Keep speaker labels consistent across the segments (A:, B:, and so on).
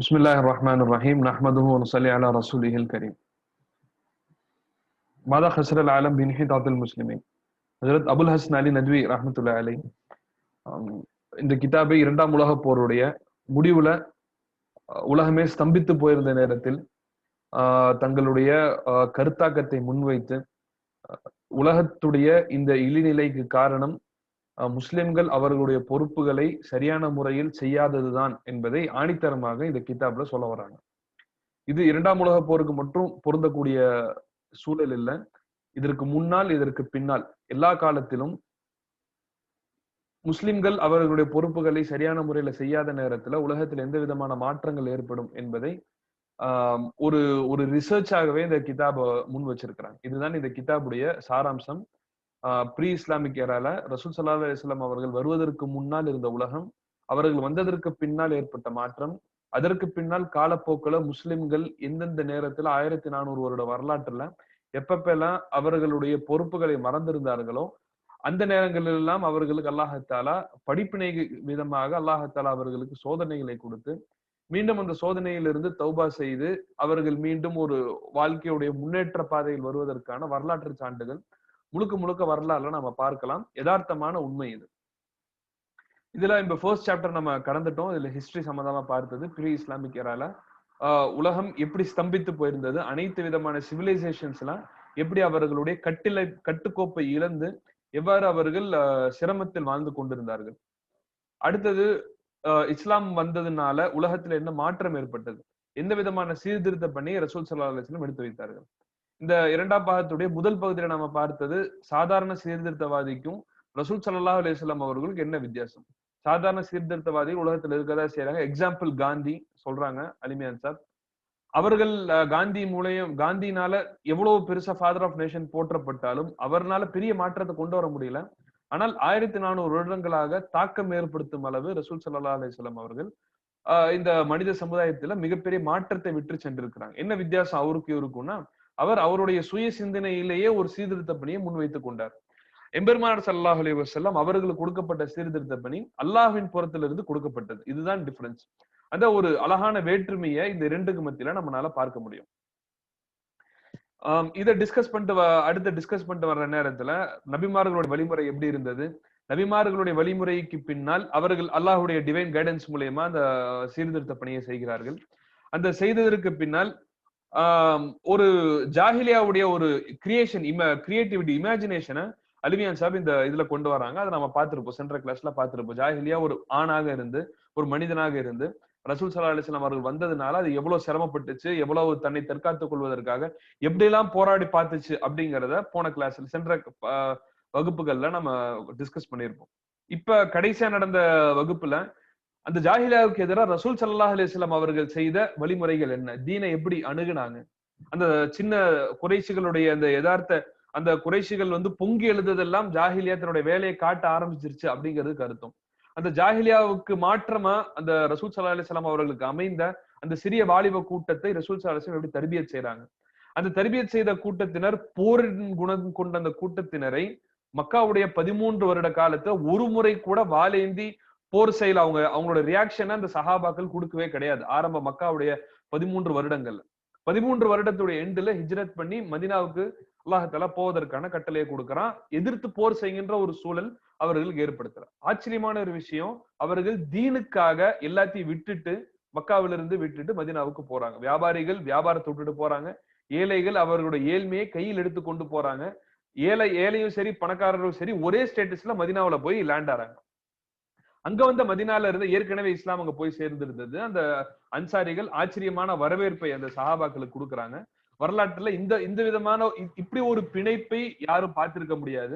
A: بسم الله الرحمن الرحيم نحمده ونصلي على رسوله الكريم ماذا خسر العالم بانحطاط المسلمين ஹஜரத் அபுல் ஹசன் அலி நத்வி ரஹமத்துல்லா அலை இந்த கிதாபை இரண்டாம் உலக போருடைய முடிவுல அஹ், உலகமே ஸ்தம்பித்து போயிருந்த நேரத்தில் ஆஹ், தங்களுடைய ஆஹ், கருத்தாக்கத்தை முன்வைத்து அஹ், உலகத்துடைய இந்த இழிநிலைக்கு காரணம் அஹ், முஸ்லிம்கள் அவர்களுடைய பொறுப்புகளை சரியான முறையில் செய்யாததுதான் என்பதை ஆணித்தரமாக இந்த கிதாப்ல சொல்ல வராங்க இது இரண்டாம் உலக போருக்கு மட்டும் பொருந்தக்கூடிய சூழல் இல்லை. இதற்கு முன்னால் இதற்கு பின்னால் எல்லா காலத்திலும் முஸ்லிம்கள் அவர்களுடைய பொறுப்புகளை சரியான முறையில செய்யாத நேரத்துல உலகத்தில் எந்த விதமான மாற்றங்கள் ஏற்படும் என்பதை ஆஹ் ஒரு ஒரு ரிசர்ச்சாகவே இந்த கிதாப முன் வச்சிருக்கிறாங்க. இதுதான் இந்த கிதாபுடைய சாராம்சம். ப்ரீ இஸ்லாமிக் ஏரால ரசூல் சல்லா அலிஸ்லாம் அவர்கள் வருவதற்கு முன்னால் இருந்த உலகம் அவர்கள் வந்ததற்கு பின்னால் ஏற்பட்ட மாற்றம் அதற்கு பின்னால் காலப்போக்கில் முஸ்லிம்கள் எந்தெந்த நேரத்துல ஆயிரத்தி நானூறு வருட வரலாற்றுல எப்பப்பெல்லாம் அவர்களுடைய பொறுப்புகளை மறந்திருந்தார்களோ அந்த நேரங்களில் எல்லாம் அவர்களுக்கு அல்லாஹத்தாலா படிப்பினை விதமாக அல்லாஹத்தாலா அவர்களுக்கு சோதனைகளை கொடுத்து மீண்டும் அந்த சோதனையிலிருந்து தௌபா செய்து அவர்கள் மீண்டும் ஒரு வாழ்க்கையுடைய முன்னேற்ற பாதையில் வருவதற்கான வரலாற்று சான்றுகள் முழுக்க முழுக்க வரலாறுல நம்ம பார்க்கலாம். யதார்த்தமான உண்மை இது. இதுல இந்த ஃபர்ஸ்ட் சாப்டர் நம்ம கடந்துட்டோம். இதுல ஹிஸ்டரி சம்மந்தமா பார்த்தது ப்ரீ இஸ்லாமிக் ஏரால ஆஹ் உலகம் எப்படி ஸ்தம்பித்து போயிருந்தது? அனைத்து விதமான சிவிலைசேஷன்ஸ் எல்லாம் எப்படி அவர்களுடைய கட்டிலை கட்டுக்கோப்பை இழந்து எவ்வாறு அவர்கள் சிரமத்தில் வாழ்ந்து கொண்டிருந்தார்கள்? அடுத்தது ஆஹ் இஸ்லாம் வந்ததுனால உலகத்துல என்ன மாற்றம் ஏற்பட்டது? எந்த விதமான சீர்திருத்த பண்ணி ரசூல் சல்லா எடுத்து வைத்தார்கள்? இந்த இரண்டாம் பாகத்துடைய முதல் பகுதியில நம்ம பார்த்தது சாதாரண சீர்திருத்தவாதிக்கும் ரசூல் சல்லா அலிஸ்லாம் அவர்களுக்கு என்ன வித்தியாசம்? சாதாரண சீர்திருத்தவாதிகள் உலகத்துல இருக்கதா செய்யறாங்க எக்ஸாம்பிள் காந்தி சொல்றாங்க அலிமியான் சார். அவர்கள் காந்தி மூலியம் காந்தினால எவ்வளவு பெருசா ஃபாதர் ஆஃப் நேஷன் போற்றப்பட்டாலும் அவர்னால பெரிய மாற்றத்தை கொண்டு வர முடியல. ஆனால் ஆயிரத்தி நானூறு வருடங்களாக தாக்கம் ஏற்படுத்தும் அளவு ரசூல் சல்லா அலிஸ்லாம் அவர்கள் ஆஹ், இந்த மனித சமுதாயத்துல மிகப்பெரிய மாற்றத்தை விட்டு சென்றிருக்கிறாங்க. என்ன வித்தியாசம் அவருக்கு இருக்கும்னா அவர் அவருடைய சுய சிந்தனையிலேயே ஒரு சீர்திருத்த பணியை முன்வைத்துக் கொண்டார். எம்பெருமானார் சல்லாஹ் அலி வசல்லாம் அவர்களுக்கு கொடுக்கப்பட்ட சீர்திருத்த பணி அல்லாஹ்வின் புறத்திலிருந்து கொடுக்கப்பட்டது. இதுதான் டிஃபரன்ஸ் அந்த ஒரு அழகான வேற்றுமையை இந்த இரண்டுக்கு மத்தியில நம்மளால பார்க்க முடியும். இதை டிஸ்கஸ் பண்ணிட்டு வ- டிஸ்கஸ் பண்ணிட்டு வர்ற நேரத்துல நபிமார்களுடைய வழிமுறை எப்படி இருந்தது? நபிமார்களுடைய வழிமுறைக்கு பின்னால் அவர்கள் அல்லாஹ்வுடைய டிவைன் கைடன்ஸ் மூலயமா அந்த சீர்திருத்த பணியை செய்கிறார்கள். அந்த செய்ததற்கு பின்னால் ஒரு ஜாஹிலியாவுடைய ஒரு கிரியேஷன் இம கிரியேட்டிவிட்டி இமேஜினேஷனை அலிமியான் சாப் இந்த இதுல கொண்டு வராங்க. அதை நம்ம பார்த்திருப்போம். சென்ற கிளாஸ்ல பார்த்திருப்போம். ஜாஹிலியா ஒரு ஆணாக இருந்து ஒரு மனிதனாக இருந்து ரசூல் சல்லா அலிஸ்லாம் அவர்கள் வந்ததுனால அது எவ்வளவு சிரமப்பட்டுச்சு எவ்வளவு தன்னை தற்காத்துக் கொள்வதற்காக எப்படியெல்லாம் போராடி பார்த்துச்சு அப்படிங்கிறத போன கிளாஸ்ல சென்ற வகுப்புகள்ல நம்ம டிஸ்கஸ் பண்ணியிருப்போம். இப்ப கடைசியா நடந்த வகுப்புல அந்த ஜாஹிலியாவுக்கு எதிராக ரசூல் சல்லாஹ் அலிஸ்லாம் அவர்கள் செய்த வழிமுறைகள் என்ன? தீனை எப்படி அணுகுனாங்க? அந்த சின்ன குறைசிகளுடைய அந்த யதார்த்த அந்த குறைஷிகள் வந்து பொங்கி எழுந்ததெல்லாம் ஜாஹிலியா தன்னுடைய வேலையை காட்ட ஆரம்பிச்சிருச்சு அப்படிங்கிறது கருத்தும். அந்த ஜாஹிலியாவுக்கு மாற்றமா அந்த ரசூல் சல்லா அலிஸ்லாம் அவர்களுக்கு அமைந்த அந்த சிறிய வாலிப கூட்டத்தை ரசூல் சல்லாஹ் எப்படி தர்பியத் செய்றாங்க? அந்த தர்பியத் செய்த கூட்டத்தினர் போரின் குணம் கொண்ட அந்த கூட்டத்தினரை மக்காவுடைய பதிமூன்று வருட காலத்துல ஒரு முறை கூட வாலேந்தி போர் செயல் அவங்க அவங்களோட ரியாக்ஷனை அந்த சஹாபாக்கள் கொடுக்கவே கிடையாது. ஆரம்ப மக்காவுடைய பதிமூன்று வருடங்கள்ல பதிமூன்று வருடத்துடைய எண்டுல ஹிஜ்ரத் பண்ணி மதினாவுக்கு அல்லாஹால போவதற்கான கட்டளையை கொடுக்கறான். எதிர்த்து போர் செய்கின்ற ஒரு சூழல் அவர்களுக்கு ஏற்படுத்துறார். ஆச்சரியமான ஒரு விஷயம் அவர்கள் தீனுக்காக எல்லாத்தையும் விட்டுட்டு மக்காவிலிருந்து விட்டுட்டு மதினாவுக்கு போறாங்க. வியாபாரிகள் வியாபாரத்தை விட்டுட்டு போறாங்க. ஏழைகள் அவர்களுடைய ஏழ்மையை கையில் எடுத்து கொண்டு போறாங்க. ஏழை ஏழையும் சரி பணக்காரரும் சரி ஒரே ஸ்டேட்டஸ்ல மதினாவில போய் லேண்ட் ஆறாங்க. அங்க வந்த மதினால இருந்து ஏற்கனவே இஸ்லாம் அங்க போய் சேர்ந்திருந்தது. அந்த அன்சாரிகள் ஆச்சரியமான வரவேற்பை அந்த சஹாபாக்களுக்கு கொடுக்குறாங்க. வரலாற்றுல இந்த இந்த விதமான இப்படி ஒரு பிணைப்பை யாரும் பார்த்திருக்க முடியாது.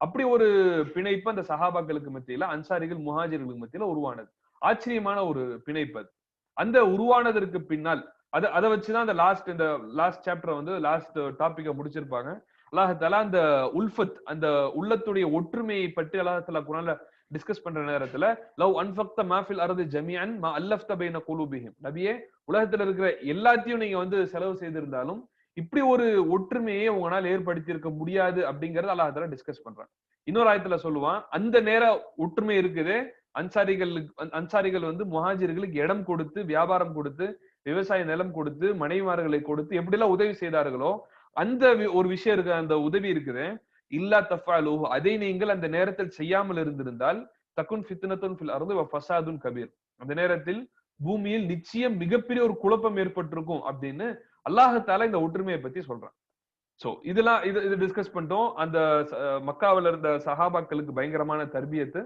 A: அப்படி ஒரு பிணைப்பு அந்த சஹாபாக்களுக்கு மத்தியில அன்சாரிகள் முஹாஜிர்களுக்கு மத்தியில உருவானது. ஆச்சரியமான ஒரு பிணைப்பு அது. அந்த உருவானதற்கு பின்னால் அதை அதை வச்சுதான் அந்த லாஸ்ட் இந்த லாஸ்ட் சாப்டர் வந்து லாஸ்ட் டாபிக்க முடிச்சிருப்பாங்க. அல்லாஹால அந்த உல்ஃபத் அந்த உள்ளத்துடைய ஒற்றுமையை பற்றி அல்லாஹால குரான்ல டிஸ்கஸ் பண்ற நேரத்துல லவ் அன்பக்த மாஃபில் அரது ஜமியன் மா அல்லஃப்த பைன குலூபிஹிம். நபியே உலகத்துல இருக்கிற எல்லாத்தையும் நீங்க வந்து செலவு செய்திருந்தாலும் இப்படி ஒரு ஒற்றுமையை உங்களால் ஏற்படுத்தி இருக்க முடியாது அப்படிங்கறது அல்லாஹ் டிஸ்கஸ் பண்றான். இன்னொரு ஆயத்துல சொல்லுவான் அந்த நேர ஒற்றுமை இருக்குது. அன்சாரிகளுக்கு அன்சாரிகள் வந்து முஹாஜிர்களுக்கு இடம் கொடுத்து வியாபாரம் கொடுத்து விவசாய நிலம் கொடுத்து மனைவிமார்களை கொடுத்து எப்படிலாம் உதவி செய்தார்களோ அந்த வி- ஒரு விஷயம் இருக்கு அந்த உதவி இருக்குது. இல்லா தஃபாலு அதை நீங்கள் அந்த நேரத்தில் செய்யாமல் இருந்திருந்தால் தக்குன் ஃபித்னத்துன் ஃபில் அருந்து ஃபசாதுன் கபீர். அந்த நேரத்தில் பூமியில் நிச்சயம் மிகப்பெரிய ஒரு குழப்பம் ஏற்பட்டிருக்கும் அப்படின்னு அல்லாஹத்தால இந்த ஒற்றுமையை பத்தி சொல்றான். சோ இதெல்லாம் இது இது டிஸ்கஸ் பண்ணிட்டோம். அந்த மக்காவில் மக்காவுல இருந்த சஹாபாக்களுக்கு பயங்கரமான தர்பியத்து.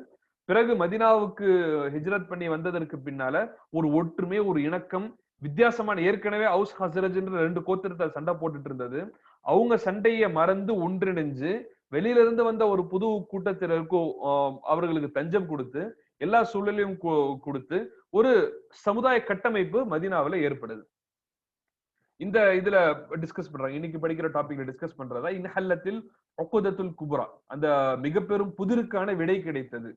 A: பிறகு மதினாவுக்கு ஹிஜ்ரத் பண்ணி வந்ததற்கு பின்னால ஒரு ஒற்றுமை ஒரு இணக்கம் வித்தியாசமான ஏற்கனவே ஹவுஸ் ஹசரஜ் ரெண்டு கோத்திரத்தை சண்டை போட்டுட்டு இருந்தது. அவங்க சண்டையை மறந்து ஒன்றிணைஞ்சு வெளியில இருந்து வந்த ஒரு புது கூட்டத்தினருக்கு அவர்களுக்கு தஞ்சம் கொடுத்து எல்லா சூழலையும் கொடுத்து ஒரு சமுதாய கட்டமைப்பு மதீனாவுல ஏற்படுது. இந்த இதுல டிஸ்கஸ் பண்றாங்க. இன்னைக்கு படிக்கிற டாபிக்ல டிஸ்கஸ் பண்றதா? இன்ஹல்லத்தில் ஒக்குதத்துல் குபுரா. அந்த மிக பெரும் புதிருக்கான விடை கிடைத்தது.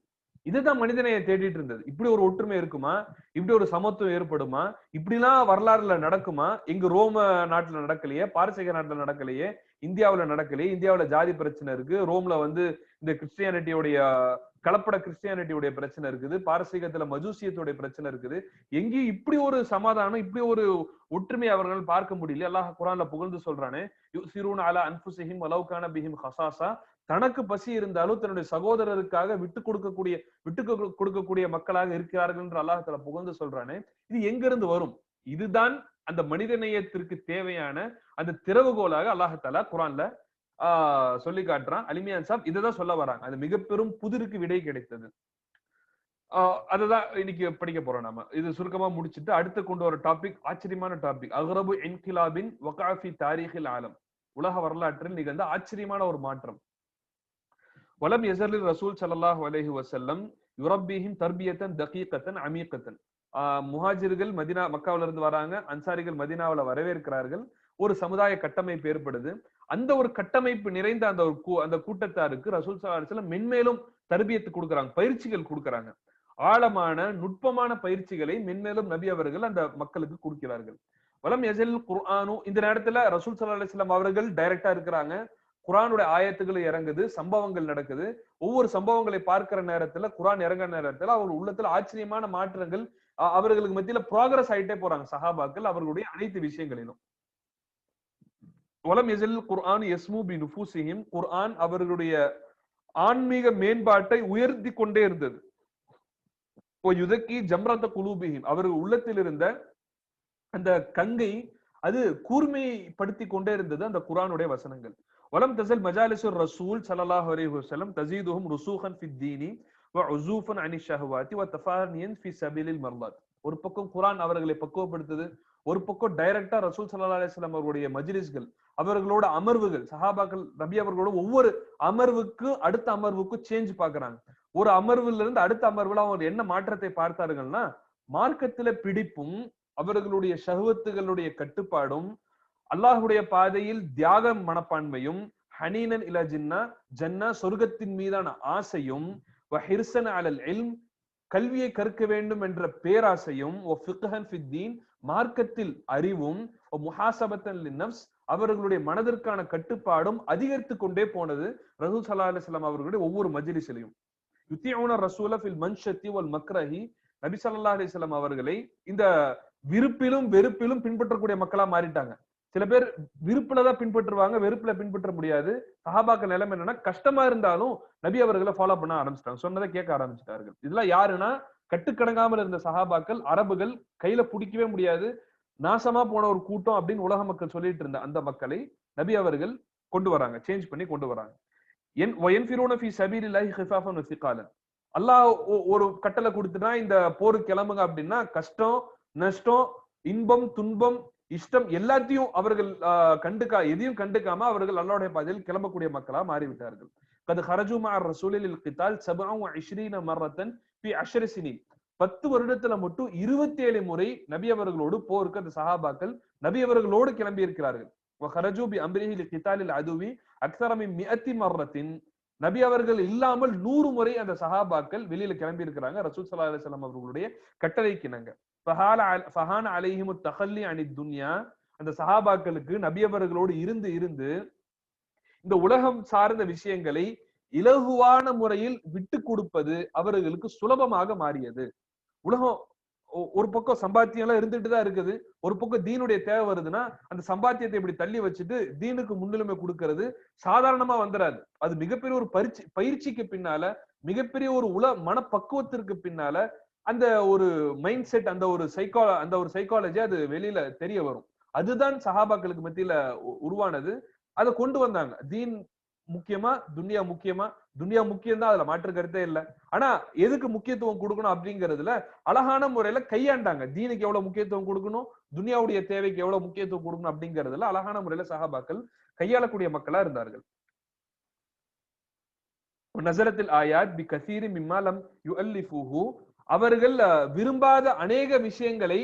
A: இதுதான் மனிதனையை தேடிட்டு இருந்தது. இப்படி ஒரு ஒற்றுமை இருக்குமா? இப்படி ஒரு சமத்துவம் ஏற்படுமா? இப்படிலாம் வரலாறுல நடக்குமா? எங்க ரோம நாட்டுல நடக்கலையே பாரசீக நாட்டுல நடக்கலையே இந்தியாவுல நடக்கலையே இந்தியாவுல ஜாதி பிரச்சனை இருக்கு ரோம்ல வந்து இந்த கிறிஸ்டியானிட்டியோடைய கலப்பட கிறிஸ்டியானிட்டியுடைய பிரச்சனை இருக்குது பாரசீகத்துல மஜூசியத்துடைய பிரச்சனை இருக்குது. எங்கேயும் இப்படி ஒரு சமாதானம் இப்படி ஒரு ஒற்றுமை அவர்கள் பார்க்க முடியல. அல்லாஹ் குரான்ல புகழ்ந்து சொல்றானே யுசிரூன் அலா அன்புசிஹிம் அலவுகான பிஹிம் ஹசாசா தனக்கு பசி இருந்தாலும் தன்னுடைய சகோதரருக்காக விட்டு கொடுக்கக்கூடிய விட்டு கொடுக்கக்கூடிய மக்களாக இருக்கிறார்கள் என்று அல்லாஹ் புகழ்ந்து சொல்றானே. இது எங்கிருந்து வரும்? இதுதான் அந்த மனித நேயத்திற்கு தேவையான அந்த திறவுகோலாக அல்லாஹாலா குரான்ல ஆஹ் சொல்லி காட்டுறான். அலிமியான் சாப் இதைதான் சொல்ல வராங்க. அது மிக பெரும் புதிருக்கு விடை கிடைத்தது. ஆஹ் அதுதான் இன்னைக்கு படிக்க போறோம் நாம. இது சுருக்கமா முடிச்சிட்டு அடுத்து கொண்டு வர டாபிக் ஆச்சரியமான டாபிக் அகரபு இன்கிலாபின் வகாஃபி தாரிகில் ஆலம். உலக வரலாற்றில் நிகழ்ந்த ஆச்சரியமான ஒரு மாற்றம். வலம் எசர்லில் ரசூல் சல்லாஹ் அலஹி வசல்லம் யுரப்பிஹிம் தர்பியத்தன் தகீகத்தன் அமீகத்தன். ஆஹ் முஹாஜிர்கள் மதினா மக்காவில இருந்து வராங்க. அன்சாரிகள் மதினாவுல வரவேற்கிறார்கள். ஒரு சமுதாய கட்டமைப்பு ஏற்படுது. அந்த ஒரு கட்டமைப்பு நிறைந்த அந்த ஒரு கூ- அந்த கூட்டத்தாருக்கு ரசூல் ஸல்லல்லாஹு மென்மேலும் தர்பியத்து கொடுக்கறாங்க பயிற்சிகள் கொடுக்கறாங்க. ஆழமான நுட்பமான பயிற்சிகளை மென்மேலும் நபி அவர்கள் அந்த மக்களுக்கு கொடுக்கிறார்கள். வலம் எசல் குர்ஆனு இந்த நேரத்துல ரசூல் ஸல்லல்லாஹு அலிஸ்லாம் அவர்கள் டைரக்டா இருக்கிறாங்க. குரானுடைய ஆயத்துகள் இறங்குது சம்பவங்கள் நடக்குது. ஒவ்வொரு சம்பவங்களை பார்க்கிற நேரத்துல குரான் இறங்குற நேரத்துல அவர் உள்ளத்துல ஆச்சரியமான மாற்றங்கள் அவர்களுக்கு மத்தியில ப்ராக்ரஸ் ஆயிட்டே போறாங்க சஹாபாக்கள் அவர்களுடைய அனைத்து விஷயங்களிலும். உலம் எசில் குர்ஆன் எஸ்மு பி நுஃபூசிஹிம் குர்ஆன் அவர்களுடைய ஆன்மீக மேம்பாட்டை உயர்த்தி கொண்டே இருந்தது. ஓ யுதக்கி ஜம்ரத்த குலூபிஹிம். அவர்கள் உள்ளத்தில் இருந்த அந்த கங்கை அது கூர்மைப்படுத்தி கொண்டே இருந்தது அந்த குரானுடைய வசனங்கள். வலம் தசல் மஜாலிசுர் ரசூல் ஸல்லல்லாஹு அலைஹி வஸல்லம் தஸீதுஹும் ருசூகன் ஃபித் தீனி வ உஸூஃபன் அனி ஷஹவாத்தி வ தஃபானியன் ஃபி சபீலில் மர்லாத் ஒரு பக்கம் குரான் அவர்களை பக்குவப்படுத்துது ஒரு பக்கம் டைரக்டா ரசூல் சல்லா அலிஸ்லாம் அவருடைய மஜ்லிஸ்கள் அவர்களோட அமர்வுகள் சஹாபாக்கள் நபி அவர்களோட ஒவ்வொரு அமர்வுக்கு அடுத்த அமர்வுக்கும் சேஞ்ச் பாக்குறாங்க ஒரு அமர்வுல இருந்து அடுத்த அமர்வுல அவங்க என்ன மாற்றத்தை பார்த்தார்கள்னா மார்க்கத்துல பிடிப்பும் அவர்களுடைய ஷஹவத்துகளுடைய கட்டுப்பாடும் அல்லாஹுடைய பாதையில் தியாக மனப்பான்மையும் ஹனீனன் இல ஜின்னா ஜன்னா சொர்க்கத்தின் மீதான ஆசையும் ஹிர்சன் அலல் இல்ம் கல்வியை கற்க வேண்டும் என்ற பேராசையும் மார்க்கத்தில் அறிவும் அவர்களுடைய மனதிற்கான கட்டுப்பாடும் அதிகரித்து கொண்டே போனது ரசூல் சல்லா அலிஸ்லாம் அவர்களுடைய ஒவ்வொரு மஜிலிசிலையும் யுத்தியூன ரசூல ஃபில் மன்ஷத்தி ஒல் மக்ரஹி நபி சல்லா அலிஸ்லாம் அவர்களை இந்த விருப்பிலும் வெறுப்பிலும் பின்பற்றக்கூடிய மக்களா மாறிட்டாங்க. சில பேர் விருப்புல தான் பின்பற்றுவாங்க வெறுப்புல பின்பற்ற முடியாது. சஹாபாக்கள் நிலைமை என்னன்னா கஷ்டமா இருந்தாலும் நபி அவர்களை ஃபாலோ பண்ண ஆரம்பிச்சிட்டாங்க. சொன்னதை கேட்க ஆரம்பிச்சிட்டார்கள். இதெல்லாம் யாருன்னா கட்டுக்கடங்காமல் இருந்த சஹாபாக்கள் அரபுகள் கையில பிடிக்கவே முடியாது. நாசமா போன ஒரு கூட்டம் அப்படின்னு உலக மக்கள் சொல்லிட்டு இருந்த அந்த மக்களை நபி அவர்கள் கொண்டு வராங்க சேஞ்ச் பண்ணி கொண்டு வராங்க. என் ஒயன்ஃபிரோன ஃபி சபீலில்லாஹி ஹிஃபாஃபன் வசிகாலன் அல்லாஹ் ஒரு கட்டளை கொடுத்துட்டா இந்த போருக்கு கிளம்புங்க அப்படின்னா கஷ்டம் நஷ்டம் இன்பம் துன்பம் இஷ்டம் எல்லாத்தையும் அவர்கள் கண்டுக்கா எதையும் கண்டுக்காம அவர்கள் அல்லாவுடைய பாதையில் கிளம்பக்கூடிய மக்களா மாறிவிட்டார்கள். கது ஹரஜுமா ரசூலில் கித்தால் சபாவும் ஐஸ்ரீன மரத்தன் பி அஷரசினி பத்து வருடத்துல மட்டும் இருபத்தி ஏழு முறை நபி அவர்களோடு போருக்கு அந்த சஹாபாக்கள் நபி அவர்களோடு கிளம்பி இருக்கிறார்கள் ஹரஜு பி அம்ரிஹில் கித்தாலில் அதுவி அக்சரமி மியத்தி மர்ரத்தின். நபி அவர்கள் இல்லாமல் நூறு முறை அந்த சஹாபாக்கள் வெளியில கிளம்பி இருக்கிறாங்க ரசூல் சல்லா அலிஸ்லாம் அவர்களுடைய கட்டளைக்கிணங்க ஃபஹான அலைஹிமு தஹல்லி அணி துன்யா அந்த சஹாபாக்களுக்கு நபியவர்களோடு இருந்து இருந்து இந்த உலகம் சார்ந்த விஷயங்களை இலகுவான முறையில் விட்டு கொடுப்பது அவர்களுக்கு சுலபமாக மாறியது. உலகம் ஒ- ஒரு பக்கம் சம்பாத்தியம் எல்லாம் இருந்துட்டு தான் இருக்குது. ஒரு பக்கம் தீனுடைய தேவை வருதுன்னா அந்த சம்பாத்தியத்தை இப்படி தள்ளி வச்சுட்டு தீனுக்கு முன்னுரிமை கொடுக்கறது சாதாரணமா வந்துடாது அது மிகப்பெரிய ஒரு பயிற்சி பயிற்சிக்கு பின்னால மிகப்பெரிய ஒரு உல மனப்பக்குவத்திற்கு பின்னால அந்த ஒரு மைண்ட் செட் அந்த ஒரு சைக்கா அந்த ஒரு சைக்காலஜி அது வெளியில தெரிய வரும். அதுதான் சஹாபாக்களுக்கு மத்தியில உருவானது. அதை கொண்டு வந்தாங்க. தீன் முக்கியமா துன்யா முக்கியமா? துன்யா முக்கியம் தான் அதுல மாற்று கருத்தே இல்ல. ஆனா எதுக்கு முக்கியத்துவம் கொடுக்கணும் அப்படிங்கறதுல அழகான முறையில கையாண்டாங்க. தீனுக்கு எவ்வளவு முக்கியத்துவம் கொடுக்கணும்? துன்யாவுடைய தேவைக்கு எவ்வளவு முக்கியத்துவம் கொடுக்கணும் அப்படிங்கறதுல அழகான முறையில சஹாபாக்கள் கையாளக்கூடிய மக்களா இருந்தார்கள். நசரத்தில் ஆயாத் பி கசீரி மிம்மாலம் யுஅல்லிஃபுஹு அவர்கள் விரும்பாத அநேக விஷயங்களை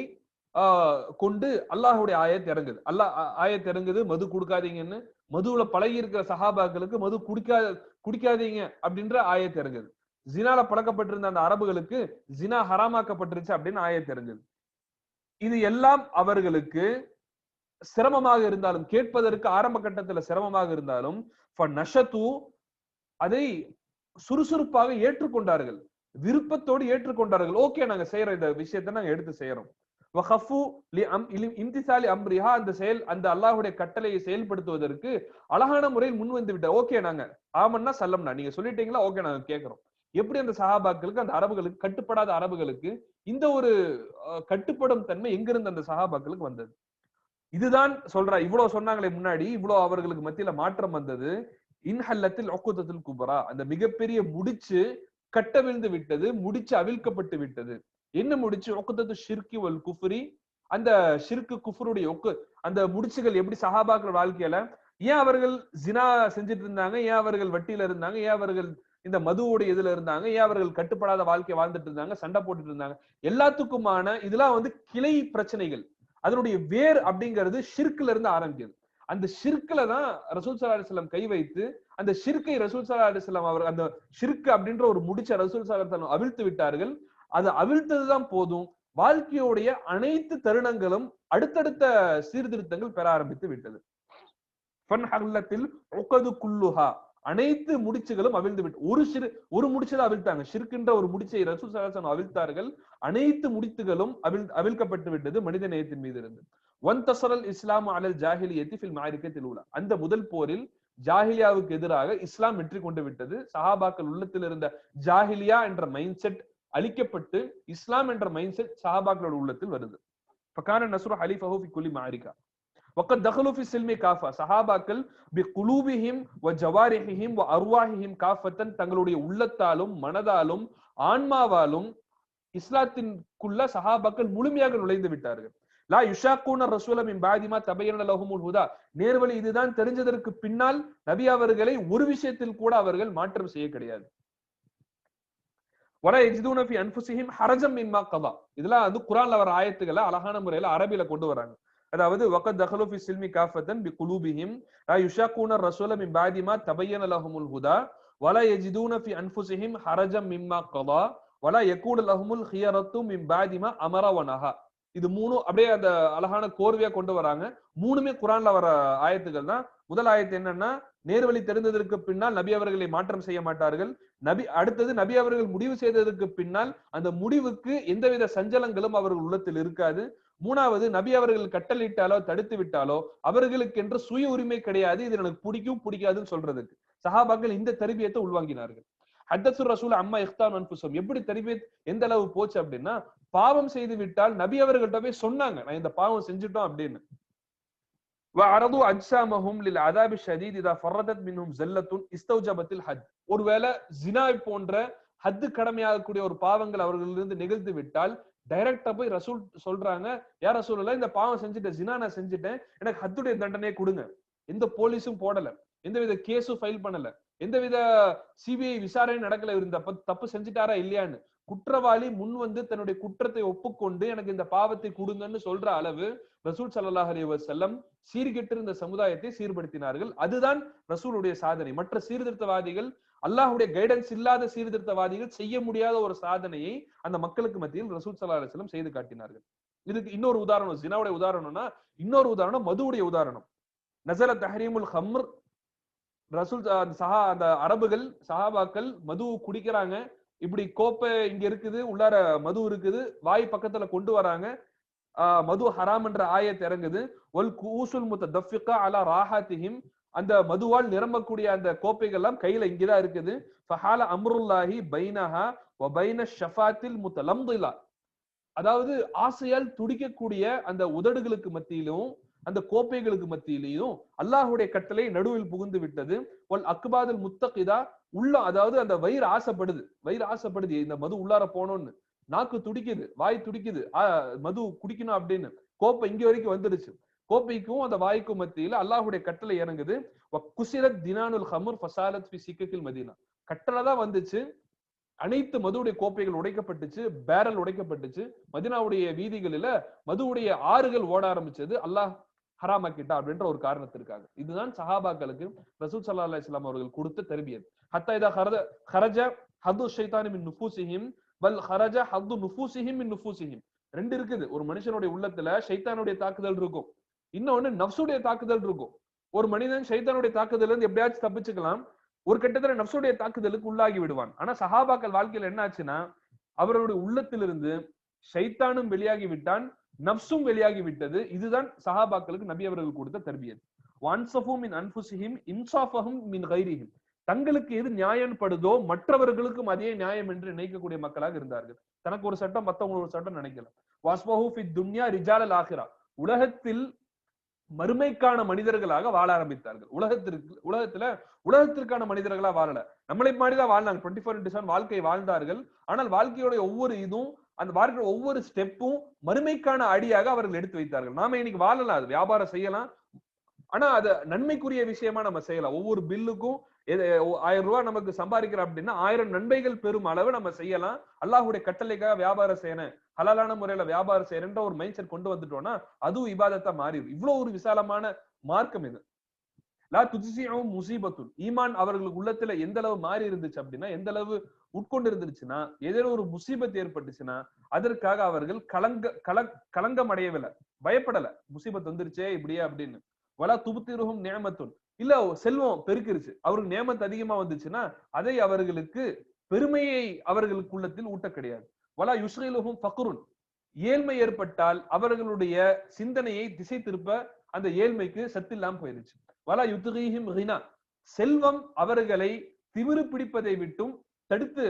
A: ஆஹ், கொண்டு அல்லாஹுடைய ஆயத் இறங்குது. அல்லாஹ் ஆயத் இறங்குது மது கொடுக்காதீங்கன்னு. மதுவுல பழகி இருக்கிற சஹாபாக்களுக்கு மது குடிக்காத குடிக்காதீங்க அப்படின்ற ஆயத் இறங்குது. ஜினால பழக்கப்பட்டிருந்த அந்த அரபுகளுக்கு ஜினா ஹராமாக்கப்பட்டிருச்சு அப்படின்னு ஆயத் இறங்குது. இது எல்லாம் அவர்களுக்கு சிரமமாக இருந்தாலும் கேட்பதற்கு ஆரம்ப கட்டத்துல சிரமமாக இருந்தாலும் நஷத்து அதை சுறுசுறுப்பாக ஏற்றுக்கொண்டார்கள். விருப்பத்தோடு ஏற்றுக்கொண்டார்கள். ஓகே நாங்க செய்யறோம். இந்த விஷயத்தை நாங்க எடுத்து செய்யறோம். வஹஃபு இம்திசாலி அம்ரிஹா அந்த செயல் அந்த அல்லாஹுடைய கட்டளையை செயல்படுத்துவதற்கு அழகான முறையில் முன் வந்து விட்ட ஓகே நாங்க ஆமன்னா சல்லம்னா நீங்க சொல்லிட்டீங்களா? ஓகே நாங்க கேட்கிறோம். எப்படி அந்த சஹாபாக்களுக்கு அந்த அரபுகளுக்கு கட்டுப்படாத அரபுகளுக்கு இந்த ஒரு அஹ், கட்டுப்படும் தன்மை எங்கிருந்து அந்த சஹாபாக்களுக்கு வந்தது? இதுதான் சொல்றா இவ்வளவு சொன்னாங்களே முன்னாடி இவ்வளவு அவர்களுக்கு மத்தியில மாற்றம் வந்தது. இன்ஹல்லத்தில் ஒக்குதத்தில் குபரா அந்த மிகப்பெரிய முடிச்சு கட்டவிழ்ந்து விட்டது முடிச்சு அவிழ்க்கப்பட்டு விட்டது. என்ன முடிச்சு? ஒக்குதத்து ஷிர்கி ஒல் குஃபுரி. அந்த ஷிர்கு குஃபருடைய ஒக்கு அந்த முடிச்சுகள் எப்படி சஹாபாக்கள் வாழ்க்கையில ஏன் அவர்கள் ஜினா செஞ்சுட்டு இருந்தாங்க? ஏன் அவர்கள் வட்டியில இருந்தாங்க? ஏன் அவர்கள் இந்த மதுவுடைய இதுல இருந்தாங்க? ஏன் அவர்கள் கட்டுப்படாத வாழ்க்கை வாழ்ந்துட்டு இருந்தாங்க? சண்டை போட்டுட்டு இருந்தாங்க? எல்லாத்துக்குமான இதெல்லாம் வந்து கிளை பிரச்சனைகள். அதனுடைய வேர் அப்படிங்கிறது ஷிர்க்ல இருந்து ஆரம்பிக்குது. அந்த ஷிர்க்ல தான் ரசூல் சல்லா அலிஸ்லாம் கை வைத்து அந்த ஷிர்கை ரசூல் சல்லா அலிஸ்லாம் அவர் அந்த ஷிர்க் அப்படின்ற ஒரு முடிச்ச ரசூல் சல்லா அவிழ்த்து விட்டார்கள். அது அவிழ்த்ததுதான் போதும். வாழ்க்கையுடைய அனைத்து தருணங்களும் அடுத்தடுத்த சீர்திருத்தங்கள் பெற ஆரம்பித்து விட்டது. குல்லுஹா. அனைத்து முடிச்சுகளும் அவிழ்ந்து விட்டு ஒரு சிறு ஒரு முடிச்சதை அவிழ்த்தாங்க. ஷிர்கின்ற ஒரு முடிச்சை ரசூல் சலாசன் அவிழ்த்தார்கள். அனைத்து முடித்துகளும் அவிழ் அவிழ்க்கப்பட்டு விட்டது மனித நேயத்தின் மீது இருந்து ஒன் தசரல் இஸ்லாம் அலல் ஜாஹிலி ஃபில் மாரிக்கத்தில் உள்ள அந்த முதல் போரில் ஜாஹிலியாவுக்கு எதிராக இஸ்லாம் வெற்றி கொண்டு விட்டது சஹாபாக்கள் உள்ளத்தில் இருந்த ஜாஹிலியா என்ற மைண்ட் செட் அழிக்கப்பட்டு இஸ்லாம் என்ற மைண்ட் செட் சஹாபாக்களோட உள்ளத்தில் வருது ஃபகான நஸ்ரு ஹலிஃபஹு ஃபி குலி மாரிகா وقد دخلوا في السلم كافة சஹாபாக்கள் بقلوبهم وجوارحهم وارواحهم كافة தங்களுடைய உள்ளத்தாலும் மனதாலும் ஆன்மாவாலும் இஸ்லாத்தின்குள்ள சஹாபாக்கள் முழுமையாக நுழைந்து விட்டார்கள் லா யுஷாக்கூன ரசூல மின் பாதிமா தபையன லஹுமுல் ஹுதா. நேர்வழி இதுதான் தெரிஞ்சதற்கு பின்னால் நபி அவர்களை ஒரு விஷயத்தில் கூட அவர்கள் மாற்றம் செய்ய கிடையாது. வர எஜிதூன ஃபி அன்புசிஹிம் ஹரஜம் மின்மா கதா. இதெல்லாம் வந்து குரான்ல வர ஆயத்துக்களை அழகான முறையில அரபில கொண்டு வராங்க. அதாவது வக்கத் தஹலு ஃபி சில்மி காஃபத்தன் பி குலூபிஹிம் லா யுஷாக்கூன ரசூல மின் பாதிமா தபையன லஹுமுல் ஹுதா. வல எஜிதூன ஃபி அன்புசிஹிம் ஹரஜம் மிம்மா கதா. வல யகூன லஹுமுல் ஹியரத்து மின் பாதிமா அமரவனஹா இது மூணு அப்படியே அந்த அழகான கோர்வையா கொண்டு வராங்க. மூணுமே குரான்ல வர ஆயத்துகள் தான். முதல் ஆயத்து என்னன்னா நேர்வழி தெரிந்ததற்கு பின்னால் நபி அவர்களை மாற்றம் செய்ய மாட்டார்கள். நபி அடுத்தது நபி அவர்கள் முடிவு செய்ததற்கு பின்னால் அந்த முடிவுக்கு எந்தவித சஞ்சலங்களும் அவர்கள் உள்ளத்தில் இருக்காது. மூணாவது நபி அவர்கள் கட்டளிட்டாலோ தடுத்து விட்டாலோ அவர்களுக்கு என்று சுய உரிமை கிடையாது. இது எனக்கு பிடிக்கும் பிடிக்காதுன்னு சொல்றதுக்கு. சஹாபாக்கள் இந்த தருவியத்தை உள்வாங்கினார்கள். ஹத்தசு ரசூல் அம்மா இஃப்தான் அன்புசம் எப்படி தருபியத் எந்த அளவு போச்சு அப்படின்னா பாவம் செய்து விட்டால் நபி அவர்கள்ட்ட போய் சொன்னாங்க நான் இந்த பாவம் செஞ்சுட்டோம் அப்படின்னு. அரது அஜ்சாமஹும் லில் அதாபி ஷதீத் இதா ஃபர்ரதத் மின்ஹும் ஜல்லத்துன் இஸ்தௌஜபத்தில் ஹஜ். ஒருவேளை ஜினாய் போன்ற ஹத்து கடமையாகக்கூடிய ஒரு பாவங்கள் அவர்களிலிருந்து நிகழ்ந்து விட்டால் டைரக்டா போய் ரசூல் சொல்றாங்க யார் ரசூல் இல்ல இந்த பாவம் செஞ்சுட்டேன் ஜினா நான் செஞ்சுட்டேன் எனக்கு ஹத்துடைய தண்டனையை கொடுங்க. எந்த போலீஸும் போடல எந்த வித கேஸும் ஃபைல் பண்ணல எந்த வித சிபிஐ விசாரணை நடக்கல இருந்தப்ப தப்பு செஞ்சுட்டாரா இல்லையான்னு. குற்றவாளி முன் வந்து தன்னுடைய குற்றத்தை ஒப்புக்கொண்டு எனக்கு இந்த பாவத்தை கொடுங்கன்னு சொல்ற அளவு ரசூல் சல்லாஹ் அலி வசல்லம் சீர்கெட்டிருந்த சமுதாயத்தை சீர்படுத்தினார்கள். அதுதான் ரசூலுடைய சாதனை. மற்ற சீர்திருத்தவாதிகள் அல்லாஹுடைய கைடன்ஸ் இல்லாத சீர்திருத்தவாதிகள் செய்ய முடியாத ஒரு சாதனையை அந்த மக்களுக்கு மத்தியில் ரசூல் சல்லா அலைஹி செய்து காட்டினார்கள். இதுக்கு இன்னொரு உதாரணம் ஜினாவுடைய உதாரணம்னா இன்னொரு உதாரணம் மதுவுடைய உதாரணம். நசர தஹரீமுல் ஹம்ர் ரசூல் அந்த சஹா அந்த அரபுகள் சஹாபாக்கள் மது குடிக்கிறாங்க. இப்படி கோப்பை இங்க இருக்குது உள்ளார மது இருக்குது வாய் பக்கத்துல கொண்டு வராங்க. ஆஹ் மது ஹராம் என்ற ஆயத் இறங்குது. ஒல் கூசுல் முத்தஃபிகா அலா ராஹாத்திஹிம். அந்த மதுவால் நிரம்பக்கூடிய அந்த கோப்பைகள் எல்லாம் கையில இங்கதான் இருக்குது. ஃபஹால அம்ருல்லாஹி பைனஹா வ பைன ஷஃபாத்தில் முத்தலம்திலா. அதாவது ஆசையால் துடிக்கக்கூடிய அந்த உதடுகளுக்கு மத்தியிலும் அந்த கோப்பைகளுக்கு மத்தியிலையும் அல்லாஹுடைய கட்டளை நடுவில் புகுந்து விட்டது. ஒல் அக்பாதல் முத்தகிதா உள்ள அதாவது அந்த வயிறு ஆசைப்படுது. வயிறு ஆசைப்படுது இந்த மது உள்ளார போனோம்னு நாக்கு துடிக்குது வாய் துடிக்குது. மது குடிக்கணும் அப்படின்னு. கோப்பை இங்க வரைக்கும் வந்துடுச்சு. கோப்பைக்கும் அந்த வாய்க்கும் மத்தியில அல்லாஹுடைய கட்டளை இறங்குது. குசிரத் தினானுல் ஹமுர் ஃபசாலத் ஃபி சிக்கக்கில் மதீனா. கட்டளை தான் வந்துச்சு. அனைத்து மதுவுடைய கோப்பைகள் உடைக்கப்பட்டுச்சு பேரல் உடைக்கப்பட்டுச்சு. மதினாவுடைய வீதிகளில மதுவுடைய ஆறுகள் ஓட ஆரம்பிச்சது. அல்லாஹ் ஹராமாக்கிட்டா அப்படின்ற ஒரு காரணத்திற்காக. இதுதான் சஹாபாக்களுக்கு ரசூல் சல்லா அலிஸ்லாம் அவர்கள் கொடுத்த தர்பியத் ஹத்தா இதா ஹரஜ ஹரஜ ஹது ஷைத்தானி மின் நுஃபூசிஹிம் பல் ஹரஜ ஹது நுஃபூசிஹிம் மின் நுஃபூசிஹிம் ரெண்டு இருக்குது. ஒரு மனுஷனுடைய உள்ளத்துல ஷைத்தானுடைய தாக்குதல் இருக்கும். இன்னொன்னு நப்சுடைய தாக்குதல் இருக்கும். ஒரு மனிதன் ஷைத்தானுடைய தாக்குதல் இருந்து எப்படியாச்சும் தப்பிச்சுக்கலாம். ஒரு கட்டத்துல நப்சுடைய தாக்குதலுக்கு உள்ளாகி விடுவான். ஆனா சஹாபாக்கள் வாழ்க்கையில என்ன ஆச்சுன்னா அவருடைய உள்ளத்திலிருந்து ஷைத்தானும் வெளியாகி விட்டான். நப்சும் வெளியாகி விட்டது இதுதான் சஹாபாக்களுக்கு நபி அவர்கள் கொடுத்த தர்பியத். வான்சஃபும் மின் அன்புசிஹிம் இன்சாஃபஹும் மின் கைரிஹிம். தங்களுக்கு எது நியாயம் படுதோ மற்றவர்களுக்கும் அதே நியாயம் என்று நினைக்கக்கூடிய மக்களாக இருந்தார்கள். தனக்கு ஒரு சட்டம் மத்தவங்களுக்கு ஒரு சட்டம் நினைக்கல வாஸ்பஹு ஃபி துன்யா ரிஜாலல் ஆஹிரா. உலகத்தில் மறுமைக்கான மனிதர்களாக வாழ ஆரம்பித்தார்கள். உலகத்திற்கு உலகத்துல உலகத்திற்கான மனிதர்களா வாழல. நம்மளை மாதிரிதான் வாழ்ந்தாங்க. டுவெண்ட்டி ஃபோர் இன்டு செவன் வாழ்க்கையை வாழ்ந்தார்கள். ஆனால் வாழ்க்கையோட ஒவ்வொரு இதுவும் அந்த வாழ்கிற ஒவ்வொரு ஸ்டெப்பும் மறுமைக்கான அடியாக அவர்கள் எடுத்து வைத்தார்கள். நாம இன்னைக்கு வாழலாம் அது வியாபாரம் செய்யலாம். ஆனா அது நன்மைக்குரிய விஷயமா நம்ம செய்யலாம். ஒவ்வொரு பில்லுக்கும் ஆயிரம் ரூபாய் நமக்கு சம்பாதிக்கிறோம் அப்படின்னா ஆயிரம் நன்மைகள் பெறும் அளவு நம்ம செய்யலாம். அல்லாஹ்வுடைய கட்டளைக்காக வியாபாரம் செய்யணும் ஹலாலான முறையில வியாபாரம் செய்யறேன்ற ஒரு மைண்ட் செட் கொண்டு வந்துட்டோம்னா அதுவும் இபாதத்தா மாறிடும். இவ்வளவு ஒரு விசாலமான மார்க்கம் இது. லா துஜிசியும் முசீபத்துல் ஈமான் அவர்களுக்கு உள்ளத்துல எந்த அளவு மாறி இருந்துச்சு அப்படின்னா எந்த அளவு உட்கொண்டு இருந்துச்சுன்னா ஏதேனும் ஒரு முசீபத் ஏற்பட்டுச்சுன்னா அதற்காக அவர்கள் கலங்க கல கலங்கம் அடையவில்லை பயப்படல. முசீபத் வந்துருச்சே இப்படியே அப்படின்னு. வலா துபுத்திருகும் நேமத்துன் இல்ல செல்வம் பெருக்கிருச்சு. அவருக்கு நேமத்து அதிகமா வந்துச்சுன்னா அதை அவர்களுக்கு பெருமையை அவர்களுக்கு உள்ளத்தில் ஊட்ட கிடையாது. வலா யுஸ்ரீலுகும் பக்ருன் ஏழ்மை ஏற்பட்டால் அவர்களுடைய சிந்தனையை திசை திருப்ப அந்த ஏழ்மைக்கு சத்தில்லாம போயிருச்சு. வலா யுத்கீஹிம் ஹினா. செல்வம் அவர்களை திமிரு பிடிப்பதை விட்டும் தடுத்து